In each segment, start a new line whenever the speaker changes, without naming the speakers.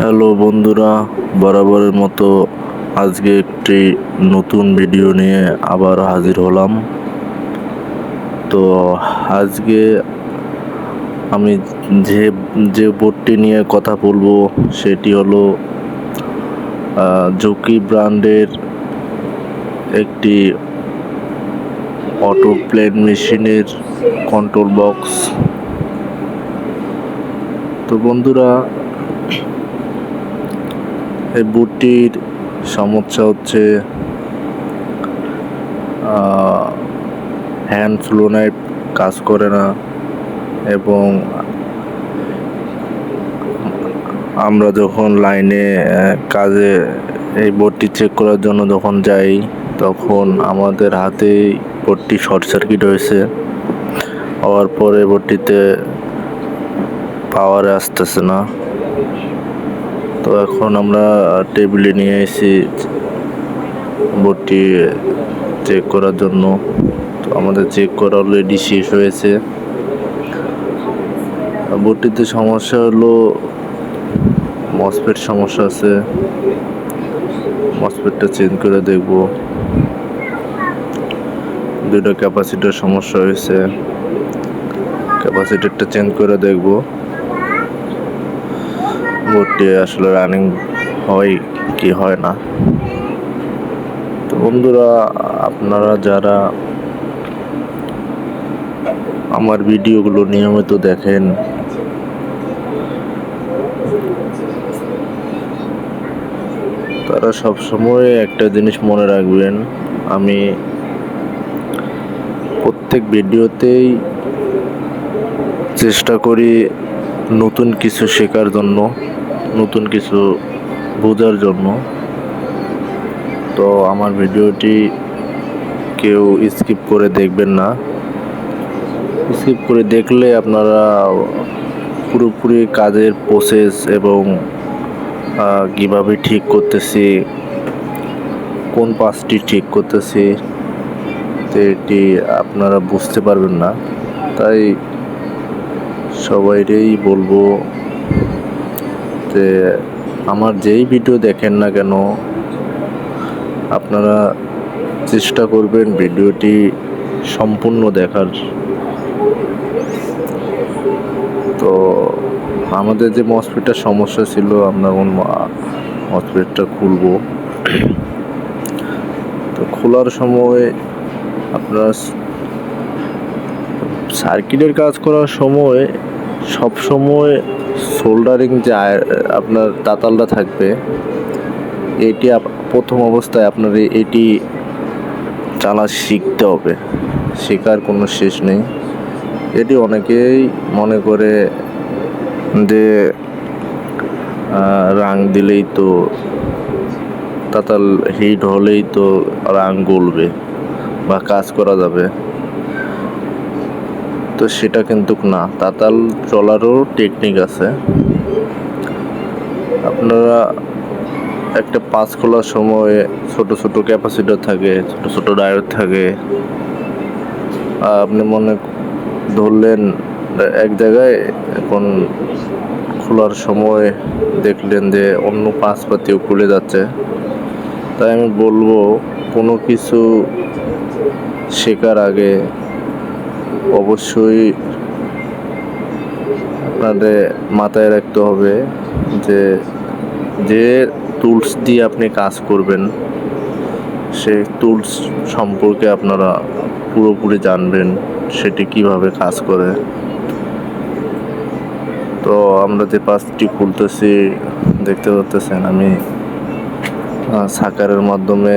Hello বন্ধুরা, বরাবরের মতো আজকে একটি নতুন ভিডিও নিয়ে আবার হাজির হলাম। তো আজকে আমি যে যে বোর্ডটি নিয়ে কথা বলব, সেটি হলো জকি ব্র্যান্ডের একটি অটো প্লেন মেশিনের কন্ট্রোল বক্স তো বন্ধুরা এই বুটটির সমস্যা হচ্ছে হ্যান্ড ফ্লো ফ্লোনায় কাজ করে না এবং আমরা যখন লাইনে কাজে এই বোর্ডটি চেক করার জন্য যখন যাই, তখন আমাদের হাতে বোর্ডটি শর্ট সার্কিট হয়েছে। হওয়ার পরে বোর্ডটিতে পাওয়ার আসতেছে না। তো এখন আমরা টেবিলে নিয়ে এসেছি বোর্ডটি চেক করার জন্য। তো আমাদের চেক করা অলরেডি শেষ হয়েছে। বোর্ডটিতে সমস্যা হলো মসপেট সমস্যা আছে। মসপেটটা চেঞ্জ করে দেখব। দুটো ক্যাপাসিটার সমস্যা হয়েছে। ক্যাপাসিটারটা চেঞ্জ করে দেখব। বোর্ডটি আসলে রানিং হয় কি হয় না। তো বন্ধুরা, আপনারা যারা আমার ভিডিওগুলো নিয়মিত দেখেন, তারা সব সময় একটা জিনিস মনে রাখবেন, আমি প্রত্যেক ভিডিওতেই চেষ্টা করি নতুন কিছু শেখার জন্য। নতুন কিছু বোঝার জন্য। তো আমার ভিডিওটি কেউ স্কিপ করে দেখবেন না। স্কিপ করে দেখলে আপনারা পুরোপুরি কাজের প্রসেস এবং কীভাবে ঠিক করতেছি, কোন পাসটি ঠিক করতেছি এটি আপনারা বুঝতে পারবেন না। তাই সবাইকেই বলব যে আমার যেই ভিডিও দেখেন না কেন, আপনারা চেষ্টা করবেন ভিডিওটি সম্পূর্ণ দেখার। তো আমাদের যে মসফিটটার সমস্যা ছিল, আমরা এখন মসফিটটা খুলবো। তো খোলার সময় আপনার সার্কিটের কাজ করার সময় সব সময় সোল্ডারিং যে আপনার তাতালটা থাকবে, এটি প্রথম অবস্থায় আপনার এটি চালা শিখতে হবে। শেখার কোনো শেষ নেই। এটি অনেকেই মনে করে যে রাং দিলেই তো তাতাল হিট হলেই তো রাং গলবে বা কাজ করা যাবে। তো সেটা কিন্তু না। তাতাল চলারও টেকনিক আছে। আপনারা একটা পাস খোলার সময় ছোট ছোট ক্যাপাসিটার থাকে, ছোট ছোট ডায়োড থাকে। আপনি মনে ধরলেন, এক জায়গায় এখন খোলার সময় দেখলেন যে অন্য পাঁচ পাতিও খুলে যাচ্ছে। তাই আমি বলব, কোনো কিছু শেখার আগে অবশ্যই আপনাদের মাথায় রাখতে হবে যে যে টুলস দিয়ে আপনি কাজ করবেন, সে টুলস সম্পর্কে আপনারা পুরোপুরি জানবেন সেটি কীভাবে কাজ করে। তো আমরা যে পাঁচটি খুলতেছি, দেখতে পাচ্ছেন আমি সাকারের মাধ্যমে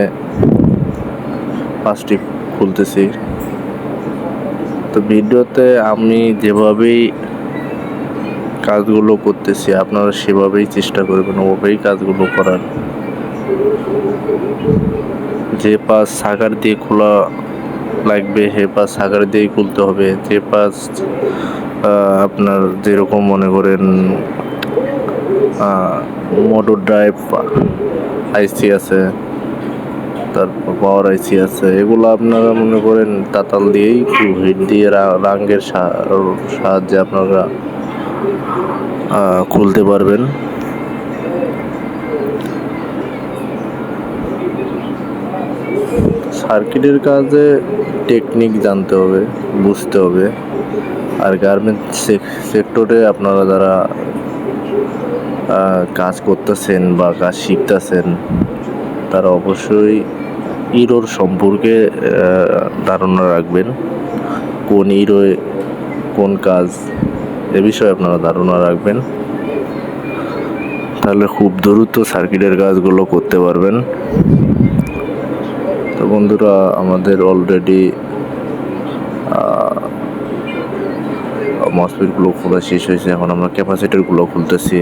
পাঁচটি খুলতেছি। তো ভিডিওতে আমি যেভাবেই কাজগুলো করতেছি, আপনারা সেভাবেই চেষ্টা করবেন ওভাবেই কাজগুলো করার। যে পাস সাকার দিয়ে খোলা লাগবে, সে পাস সাগার দিয়েই খুলতে হবে। যে পাস আপনার যেরকম মনে করেন মোটর ড্রাইভ আইসি আছে। তারপর পাওয়ার আইসি আছে। এগুলো আপনারা মনে করেন তাতাল দিয়েই হিট দিয়ে রাঙ্গের সাহায্যে আপনারা খুলতে পারবেন। সার্কিটের কাজে টেকনিক জানতে হবে, বুঝতে হবে। আর গার্মেন্ট সেক্টরে আপনারা যারা কাজ করতেছেন বা কাজ শিখতেছেন তারা অবশ্যই ইরোর সম্পর্কে ধারণা রাখবেন। কোন ইরোয় কোন কাজ, এ বিষয়ে আপনারা ধারণা রাখবেন। তাহলে খুব দ্রুত সার্কিটের কাজগুলো করতে পারবেন। তো বন্ধুরা, আমাদের অলরেডি মসফিটগুলো খোলা শেষ হয়েছে। এখন আমরা ক্যাপাসিটারগুলো খুলতেছি।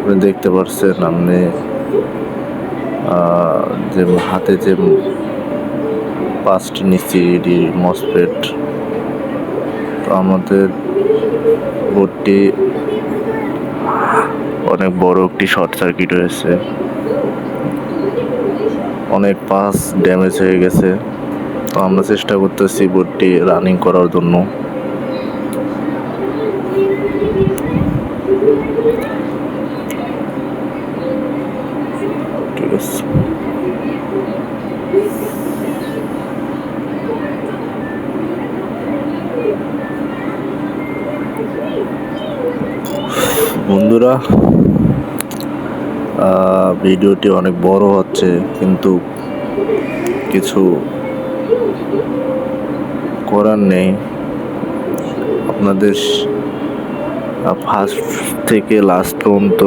আপনি দেখতে পাচ্ছেন আপনি যে হাতে যে পাঁচটি নিচ্ছি এডি মসফেট তো আমাদের বোর্ডটি অনেক বড় একটি শর্ট সার্কিট হয়েছে। অনেক পাস ড্যামেজ হয়ে গেছে। তো আমরা চেষ্টা করতেছি বোর্ডটি রানিং করার জন্য। বন্ধুরা ভিডিওটি অনেক বড় হচ্ছে, কিন্তু কিছু করার নেই। আপনাদের ফার্স্ট থেকে লাস্ট পর্যন্ত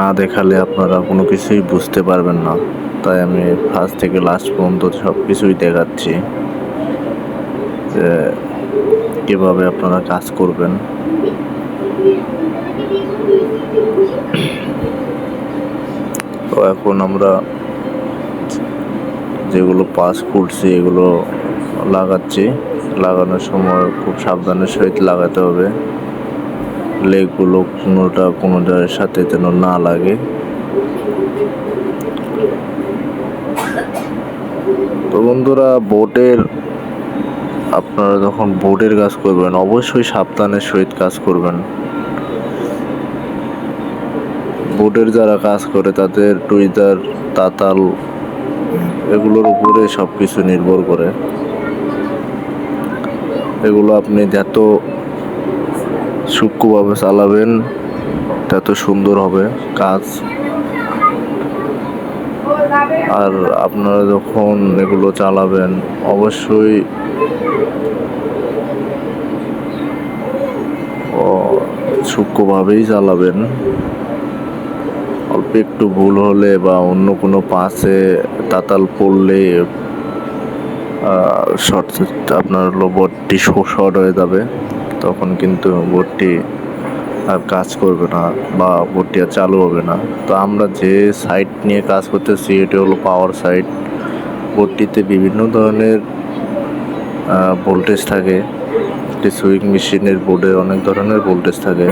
না দেখালে আপনারা কোনো কিছুই বুঝতে পারবেন না। তাই আমি ফার্স্ট থেকে লাস্ট পর্যন্ত সব কিছুই দেখাচ্ছি, যে কীভাবে আপনারা কাজ করবেন। তো এখন আমরা যেগুলো পাস করছি, এগুলো লাগাচ্ছি। লাগানোর সময় খুব সাবধানের সহিত লাগাতে হবে। লেগগুলো কোনোটা কোনোটার সাথে যেন না লাগে। তো বন্ধুরা, বোটের আপনারা যখন বোটের কাজ করবেন, অবশ্যই সাবধানের সহিত কাজ করবেন। বোটের যারা কাজ করে তাদের টুইটার, তাতাল এগুলোর উপরে সব কিছু নির্ভর করে। এগুলো আপনি যত সূক্ষ্মভাবে চালাবেন, তত সুন্দর হবে কাজ। আর আপনারা যখন এগুলো চালাবেন, অবশ্যই সূক্ষ্মভাবেই চালাবেন। অল্প একটু ভুল হলে বা অন্য কোনো পাশে তাতাল পড়লে শর্ট আপনার হলো বোর্ডটি শর্ট হয়ে যাবে। তখন কিন্তু বোর্ডটি আর কাজ করবে না বা বোর্ডটি আর চালু হবে না। তো আমরা যে সাইট নিয়ে কাজ করতেছি, এটি হলো পাওয়ার সাইট বোর্ডটিতে বিভিন্ন ধরনের ভোল্টেজ থাকে। একটি সুইং মেশিনের বোর্ডে অনেক ধরনের ভোল্টেজ থাকে।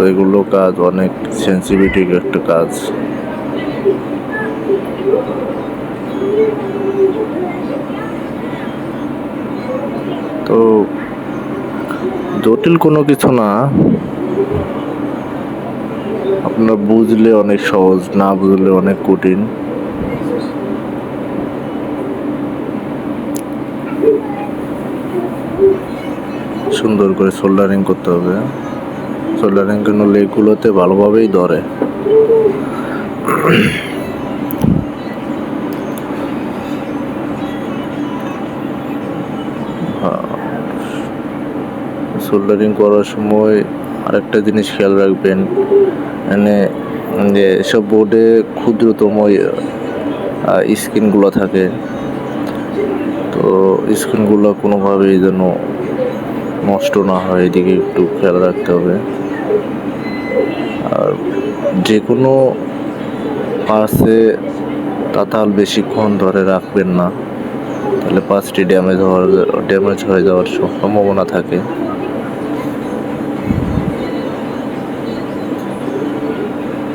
তো এগুলো কাজ, অনেক সেন্সিটিভ একটা কাজ। তো জটিল কোনো কিছু না। আপনার বুঝলে অনেক সহজ, না বুঝলে অনেক কঠিন। সুন্দর করে সোল্ডারিং করতে হবে। সোল্ডারিং কোনো লেগগুলোতে ভালোভাবেই ধরে। সোল্ডারিং করার সময় আরেকটা জিনিস খেয়াল রাখবেন মানে যে সব বোর্ডে ক্ষুদ্রতম স্ক্রিনগুলো থাকে। তো স্ক্রিনগুলো কোনোভাবেই যেন নষ্ট না হয়, এদিকে একটু খেয়াল রাখতে হবে। আর যে কোনো পার্সে তাতাল বেশিক্ষণ ধরে রাখবেন না, তাহলে পাঁচটি ড্যামেজ হওয়ার ড্যামেজ হয়ে যাওয়ার সম্ভাবনা থাকে।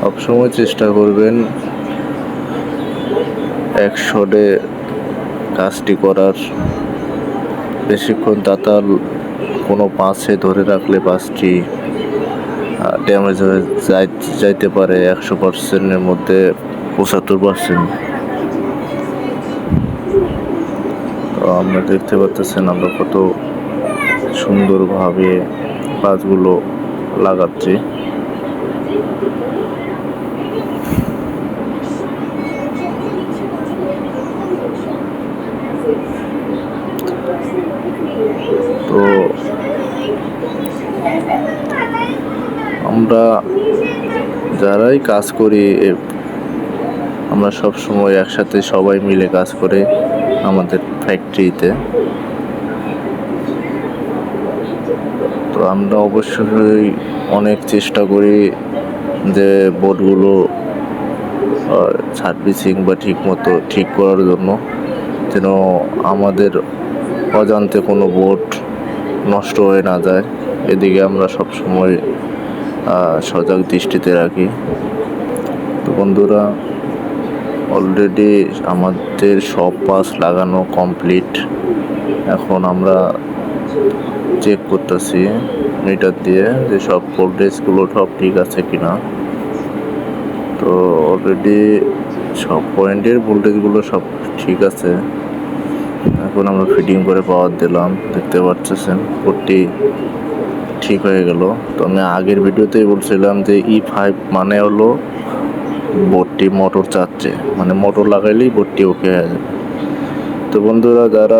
সবসময় চেষ্টা করবেন এক শটে কাজটি করার। বেশিক্ষণ তাতাল কোনো পাশে ধরে রাখলে পাঁচটি ড্যামেজ হয়ে যাই- যাইতে পারে একশো পার্সেন্টের মধ্যে পঁচাত্তর পার্সেন্ট তো আমরা দেখতে পাচ্ছেন আমরা কত সুন্দরভাবে গাছগুলো লাগাচ্ছি। তো আমরা যারাই কাজ করি আমরা সব সময় একসাথে সবাই মিলে কাজ করে আমাদের ফ্যাক্টরিতে। তো আমরা অবশ্যই অনেক চেষ্টা করি যে বোর্ডগুলো সার্ভিসিং বা ঠিক মতো ঠিক করার জন্য। যেন আমাদের অজান্তে কোনো বোর্ড নষ্ট হয়ে না যায়। এদিকে আমরা সব সময় সজাগ দৃষ্টিতে রাখি। তো বন্ধুরা অলরেডি আমাদের সব পাস লাগানো কমপ্লিট এখন আমরা চেক করতেছি মিটার দিয়ে যে সব ভোল্টেজগুলো সব ঠিক আছে কি না তো অলরেডি সব পয়েন্টের ভোল্টেজগুলো সব ঠিক আছে। এখন আমরা ফিটিং করে পাওয়ার দিলাম, দেখতে পাচ্ছেন পোর্টটি ঠিক হয়ে গেল। তো আমি আগের ভিডিওতেই বলছিলাম যে ই ফাইভ মানে হলো বোর্ডটি মোটর চাচ্ছে। মানে মোটর লাগাইলেই বোর্ডটি ওকে হয়ে যাবে তো বন্ধুরা, যারা